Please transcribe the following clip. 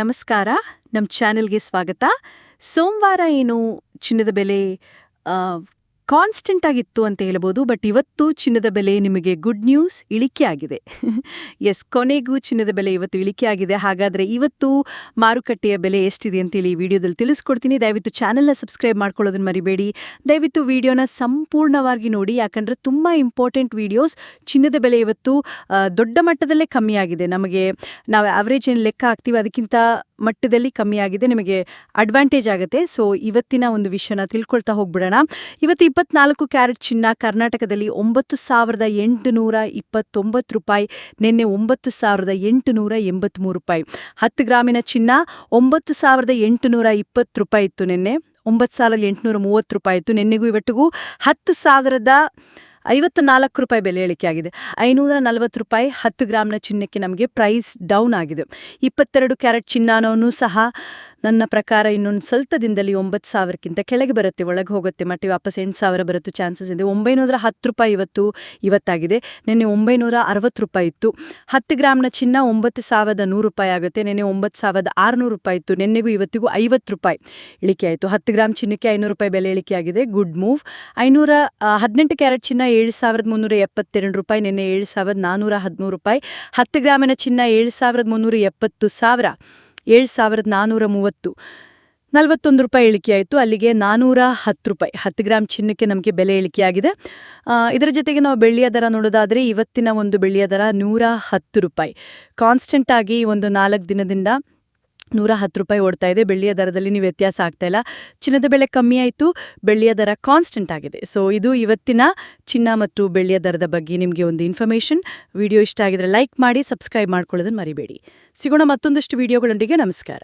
ನಮಸ್ಕಾರ ನಮ್ಮ ಚಾನೆಲ್ಗೆ ಸ್ವಾಗತ. ಸೋಮವಾರ ಏನು ಚಿನ್ನದ ಬೆಲೆ ಕಾನ್ಸ್ಟೆಂಟ್ ಆಗಿತ್ತು ಅಂತ ಹೇಳ್ಬೋದು ಬಟ್ ಇವತ್ತು ಚಿನ್ನದ ಬೆಲೆ ನಿಮಗೆ ಗುಡ್ ನ್ಯೂಸ್ ಇಳಿಕೆ ಆಗಿದೆ. ಎಸ್ ಕೊನೆಗೂ ಚಿನ್ನದ ಬೆಲೆ ಇವತ್ತು ಇಳಿಕೆ ಆಗಿದೆ. ಹಾಗಾದರೆ ಇವತ್ತು ಮಾರುಕಟ್ಟೆಯ ಬೆಲೆ ಎಷ್ಟಿದೆ ಅಂತೇಳಿ ಈ ವಿಡಿಯೋದಲ್ಲಿ ತಿಳಿಸ್ಕೊಡ್ತೀನಿ. ದಯವಿಟ್ಟು ಚಾನೆಲ್ನ ಸಬ್ಸ್ಕ್ರೈಬ್ ಮಾಡ್ಕೊಳ್ಳೋದನ್ನು ಮರಿಬೇಡಿ. ದಯವಿಟ್ಟು ವಿಡಿಯೋನ ಸಂಪೂರ್ಣವಾಗಿ ನೋಡಿ, ಯಾಕಂದರೆ ತುಂಬ ಇಂಪಾರ್ಟೆಂಟ್ ವಿಡಿಯೋಸ್ ಚಿನ್ನದ ಬೆಲೆ ಇವತ್ತು ದೊಡ್ಡ ಮಟ್ಟದಲ್ಲೇ ಕಮ್ಮಿ ಆಗಿದೆ. ನಮಗೆ ನಾವು ಆವ್ರೇಜ್ ಏನು ಲೆಕ್ಕ ಹಾಕ್ತೀವಿ ಅದಕ್ಕಿಂತ ಮಟ್ಟದಲ್ಲಿ ಕಮ್ಮಿ ಆಗಿದೆ. ನಿಮಗೆ ಅಡ್ವಾಂಟೇಜ್ ಆಗುತ್ತೆ. ಸೊ ಇವತ್ತಿನ ಒಂದು ವಿಷಯನ ತಿಳ್ಕೊಳ್ತಾ ಹೋಗ್ಬಿಡೋಣ. ಇವತ್ತು ಇಪ್ಪತ್ನಾಲ್ಕು ಕ್ಯಾರೆಟ್ ಚಿನ್ನ ಕರ್ನಾಟಕದಲ್ಲಿ ಒಂಬತ್ತು ಸಾವಿರದ ಎಂಟುನೂರ ಇಪ್ಪತ್ತೊಂಬತ್ತು ರೂಪಾಯಿ, ನಿನ್ನೆ ಒಂಬತ್ತು ಸಾವಿರದ ಎಂಟುನೂರ ಎಂಬತ್ತ್ಮೂರು ರೂಪಾಯಿ. ಹತ್ತು ಗ್ರಾಮಿನ ಚಿನ್ನ ಒಂಬತ್ತು ಸಾವಿರದ ಎಂಟುನೂರ ಇಪ್ಪತ್ತು ರೂಪಾಯಿ ಇತ್ತು ನಿನ್ನೆ, ಒಂಬತ್ತು ಸಾವಿರದ ಎಂಟುನೂರ ಮೂವತ್ತು ರೂಪಾಯಿ ಇತ್ತು. ನಿನ್ನೆಗೂ ಇವತ್ತಿಗೂ ಹತ್ತು ಸಾವಿರದ ಐವತ್ತು ನಾಲ್ಕು ರೂಪಾಯಿ ಬೆಲೆ ಇಳಿಕೆ ಆಗಿದೆ. ಐನೂರ ನಲವತ್ತು ರೂಪಾಯಿ ಹತ್ತು ಗ್ರಾಮ್ನ ಚಿನ್ನಕ್ಕೆ ನಮಗೆ ಪ್ರೈಸ್ ಡೌನ್ ಆಗಿದೆ. ಇಪ್ಪತ್ತೆರಡು ಕ್ಯಾರೆಟ್ ಚಿನ್ನನೂ ಸಹ ನನ್ನ ಪ್ರಕಾರ ಇನ್ನೊಂದು ಸ್ವಲ್ಪ ದಿನದಲ್ಲಿ ಒಂಬತ್ತು ಸಾವಿರಕ್ಕಿಂತ ಕೆಳಗೆ ಬರುತ್ತೆ, ಒಳಗೆ ಹೋಗುತ್ತೆ, ಮತ್ತೆ ವಾಪಸ್ ಎಂಟು ಸಾವಿರ ಬರುತ್ತೆ ಚಾನ್ಸಸ್ ಇದೆ. ಒಂಬೈನೂರ ಹತ್ತು ರೂಪಾಯಿ ಇವತ್ತು, ಇವತ್ತಾಗಿದೆ. ನಿನ್ನೆ ಒಂಬೈನೂರ ಅರವತ್ತು ರೂಪಾಯಿ ಇತ್ತು. ಹತ್ತು ಗ್ರಾಮ್ನ ಚಿನ್ನ ಒಂಬತ್ತು ಸಾವಿರದ ನೂರು ರೂಪಾಯಿ ಆಗುತ್ತೆ. ನಿನ್ನೆ ಒಂಬತ್ತು ಸಾವಿರದ ಆರುನೂರು ರೂಪಾಯಿ ಇತ್ತು. ನಿನ್ನೆಗೂ ಇವತ್ತಿಗೂ ಐವತ್ತು ರೂಪಾಯಿ ಇಳಿಕೆ ಆಯಿತು. ಹತ್ತು ಗ್ರಾಮ್ ಚಿನ್ನಕ್ಕೆ ಐನೂರು ರೂಪಾಯಿ ಬೆಲೆ ಇಳಿಕೆ ಆಗಿದೆ ಗುಡ್ ಮೂವ್ ಐನೂರ ಹದಿನೆಂಟು ಕ್ಯಾರೆಟ್ ಚಿನ್ನ ಏಳು ಸಾವಿರದ ಮುನ್ನೂರ ಎಪ್ಪತ್ತೆರಡು ರೂಪಾಯಿ, ನಿನ್ನೆ ಏಳು ಸಾವಿರದ ನಾನ್ನೂರ ಹದಿಮೂರು ರೂಪಾಯಿ. ಹತ್ತು ಗ್ರಾಮಿನ ಚಿನ್ನ ಏಳು ಸಾವಿರದ ಮುನ್ನೂರ ಎಪ್ಪತ್ತು ಸಾವಿರ. ಏಳು ಸಾವಿರದ ನಾನ್ನೂರ ಮೂವತ್ತು ನಲವತ್ತೊಂದು ರೂಪಾಯಿ ಇಳಿಕೆ ಆಯಿತು ಅಲ್ಲಿಗೆ ನಾನ್ನೂರ ಹತ್ತು ರೂಪಾಯಿ. ಹತ್ತು ಗ್ರಾಮ್ ಚಿನ್ನಕ್ಕೆ ನಮಗೆ ಬೆಲೆ ಇಳಿಕೆಯಾಗಿದೆ. ಇದರ ಜೊತೆಗೆ ನಾವು ಬೆಳ್ಳಿಯ ದರ ನೋಡೋದಾದರೆ ಇವತ್ತಿನ ಒಂದು ಬೆಳ್ಳಿಯ ದರ ನೂರ ಹತ್ತು ರೂಪಾಯಿ. ಕಾನ್ಸ್ಟೆಂಟಾಗಿ ಒಂದು ನಾಲ್ಕು ದಿನದಿಂದ ನೂರ ಹತ್ತು ರೂಪಾಯಿ ಓಡ್ತಾ ಇದೆ. ಬೆಳ್ಳಿಯ ದರದಲ್ಲಿ ನೀವು ವ್ಯತ್ಯಾಸ ಆಗ್ತಾ ಇಲ್ಲ. ಚಿನ್ನದ ಬೆಲೆ ಕಮ್ಮಿ ಆಯಿತು. ಬೆಳ್ಳಿಯ ದರ ಕಾನ್ಸ್ಟೆಂಟ್ ಆಗಿದೆ. ಸೊ ಇದು ಇವತ್ತಿನ ಚಿನ್ನ ಮತ್ತು ಬೆಳ್ಳಿಯ ದರದ ಬಗ್ಗೆ ನಿಮಗೆ ಒಂದು ಇನ್ಫಾರ್ಮೇಷನ್ ವಿಡಿಯೋ ಇಷ್ಟ ಆಗಿದ್ರೆ ಲೈಕ್ ಮಾಡಿ ಸಬ್ಸ್ಕ್ರೈಬ್ ಮಾಡ್ಕೊಳ್ಳೋದನ್ನು ಮರಿಬೇಡಿ. ಸಿಗೋಣ ಮತ್ತೊಂದಷ್ಟು ವಿಡಿಯೋಗಳೊಂದಿಗೆ. ನಮಸ್ಕಾರ.